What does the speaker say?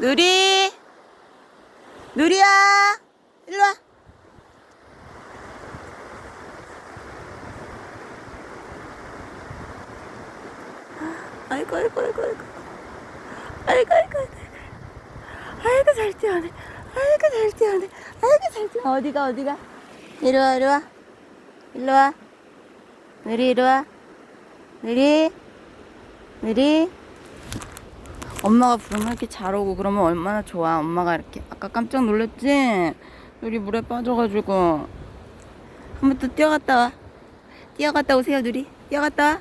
누리. 누리야. 일로 와. 아이고 아이고 아이고 아이고. 아이고 아이고 아이고. 잘 뛰어네. 아이고 잘 뛰어네. 아이고 잘 뛰어. 어디가 어디가? 이리 와 이리 와. 일로 와. 누리 이리 와. 누리. 누리 엄마가 부르면 이렇게 잘 오고 그러면 얼마나 좋아. 엄마가 이렇게. 아까 깜짝 놀랐지? 누리 물에 빠져가지고. 한번 또 뛰어갔다 와. 뛰어갔다 오세요 누리 뛰어갔다 와